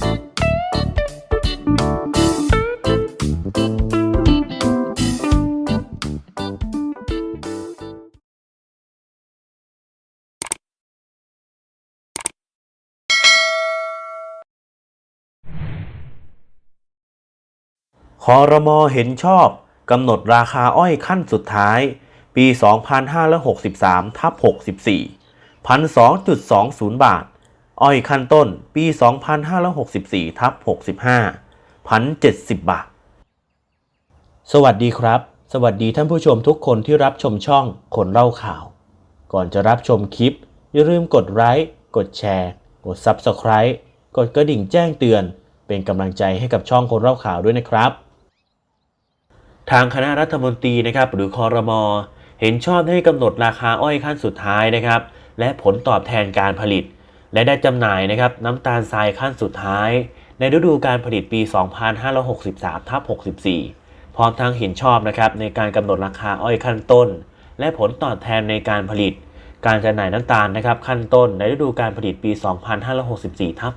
คอรมอเห็นชอบกำหนดราคาอ้อยขั้นสุดท้าย ปี 2563ทับ64 1,2.20 บาท อ้อยขั้นต้นปี 2564ทับ65 1,070 บาท สวัสดีครับ สวัสดีท่านผู้ชมทุกคนที่รับชมช่องคนเล่าข่าว ก่อนจะรับชมคลิป อย่าลืมกดไลค์กดแชร์ กด Subscribe กดกระดิ่งแจ้งเตือน เป็นกำลังใจให้กับช่องคนเล่าข่าวด้วยนะครับ ทางคณะรัฐมนตรีนะครับหรือคอรมอเห็นชอบให้กำหนดราคาอ้อยขั้นสุดท้ายนะครับ และผลตอบแทนการผลิต และได้จำหน่ายนะครับน้ำตาลทรายขั้นสุดท้าย ในฤดูการผลิตปี 2563ทับ64 พร้อมทั้งเห็นชอบนะครับในการกำหนดราคาอ้อยขั้นต้น และผลตอบแทนในการผลิต การจำหน่ายน้ำตาลนะครับขั้นต้นในฤดูการผลิตปี 2564ทับ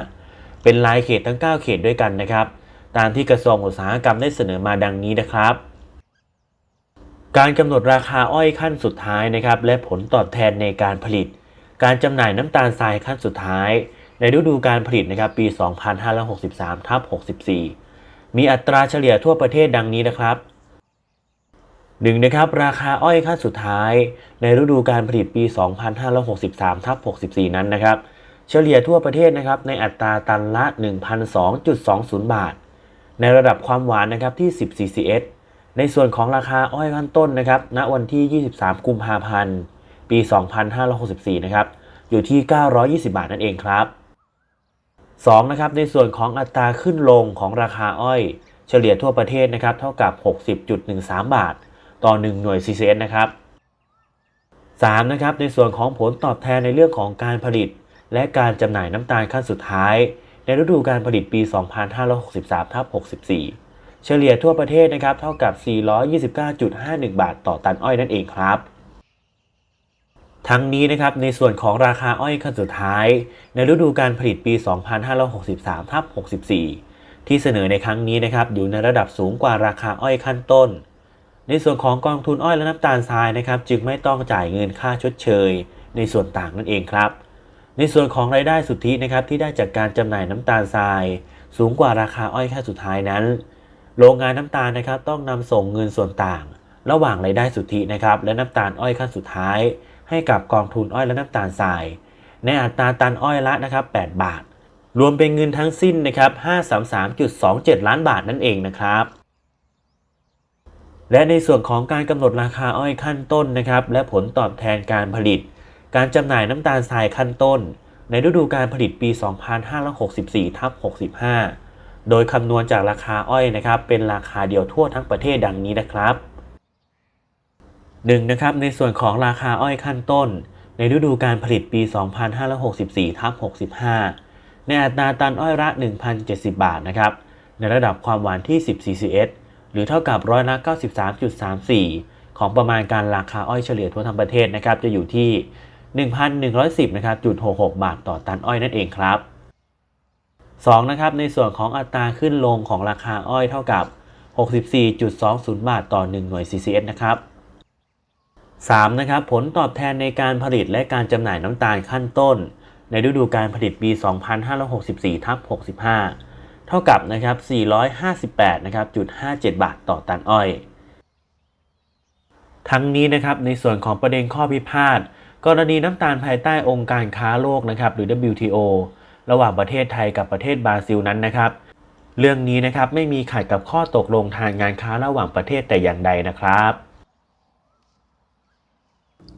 65 เป็นรายเขตทั้ง 9 เขตด้วยกันนะครับ ตามที่กระทรวงอุตสาหกรรมได้เสนอมาดังนี้นะครับการกำหนดราคาอ้อยขั้นสุดท้ายนะครับและผลตอบแทนในการผลิต การจำหน่ายน้ำตาลทรายขั้นสุดท้าย ในฤดูการผลิตนะครับปี 2563ทับ64 มีอัตราเฉลี่ยทั่วประเทศดังนี้นะครับหนึ่งนะครับราคาอ้อยขั้นสุดท้าย ในฤดูการผลิตปี 2563ทับ64 นั้นนะครับ เฉลี่ยทั่วประเทศนะครับในอัตราตันละ 1,002.20 บาท ในระดับความหวานนะครับที่ 10 CCS ในส่วนของราคาอ้อยขั้นต้นนะครับณวันที่ 23 กุมภาพันธ์ ปี 2564 นะครับ อยู่ที่ 920 บาทนั่นเองครับ 2. นะครับ ในส่วนของอัตราขึ้นลงของราคาอ้อย เฉลี่ยทั่วประเทศนะครับ เท่ากับ 60.13 บาท ต่อ 1 หน่วย CCS นะครับ 3. นะครับ ในส่วนของผลตอบแทนในเรื่องของการผลิต และการจำหน่ายน้ำตาลขั้นสุดท้าย ในฤดูการผลิตปี 2563ทับ64 เฉลี่ยทั่วประเทศนะครับ เท่ากับ 429.51 บาท ต่อตันอ้อยนั่นเองครับ ทั้งนี้นะครับในส่วนของราคาอ้อยขั้นสุดท้าย ในฤดูการผลิตปี 2563ทับ64 ที่เสนอในครั้งนี้นะครับอยู่ในระดับสูงกว่าราคาอ้อยขั้นต้น ในส่วนของกองทุนอ้อยและน้ำตาลทรายนะครับจึงไม่ต้องจ่ายเงินค่าชดเชย ในส่วนต่างนั่นเองครับ ในส่วนของรายได้สุทธินะครับที่ได้จากการจำหน่ายน้ำตาลทราย สูงกว่าราคาอ้อยค่าสุดท้ายนั้น โรงงานน้ำตาลนะครับต้องนำส่งเงินส่วนต่าง ระหว่างรายได้สุทธินะครับและน้ำตาลอ้อยขั้นสุดท้าย ให้กับกองทุนอ้อยและน้ำตาลทราย ในอัตราตันอ้อยละนะครับ 8 บาท รวมเป็นเงินทั้งสิ้นนะครับ 533.27 ล้านบาทนั่นเองนะครับและในส่วนของการกำหนดราคาอ้อยขั้นต้นนะครับและผลตอบแทนการผลิต การจำหน่ายน้ำตาลทรายขั้นต้น ในฤดูการผลิตปี 2564ทับ65 โดยคำนวณจากราคาอ้อยนะครับเป็นราคาเดียวทั่วทั้งประเทศดังนี้นะครับ 1. นะครับในส่วนของราคาอ้อยขั้นต้น ในฤดูการผลิตปี 2564ทับ65 ในอัตราตันอ้อยละ 1,070 บาทนะครับในระดับความหวานที่ 10 CCS หรือเท่ากับร้อยละ 93.34 ของประมาณการราคาอ้อยเฉลี่ยทั่วทั้งประเทศนะครับจะอยู่ที่ 1,110นะครับจุด66 บาทต่อตันอ้อยนั่นเองครับ 2. นะครับในส่วนของอัตราขึ้นลงของราคาอ้อยเท่ากับ 64.20 บาทต่อ 1 หน่วย CCS นะครับ 3. นะครับผลตอบแทนในการผลิตและการจำหน่ายน้ำตาลขั้นต้น ในฤดูการผลิตปี 2564ทับ65 เท่ากับนะครับ458นะครับจุด57 บาทต่อตันอ้อย ทั้งนี้นะครับในส่วนของประเด็นข้อพิพาทกรณีน้ำตาลภายใต้องค์การค้าโลกนะครับหรือ WTO ระหว่างประเทศไทยกับประเทศบราซิลนั้นนะครับ เรื่องนี้นะครับไม่มีขัดกับข้อตกลงทางงานค้าระหว่างประเทศแต่อย่างใดนะครับ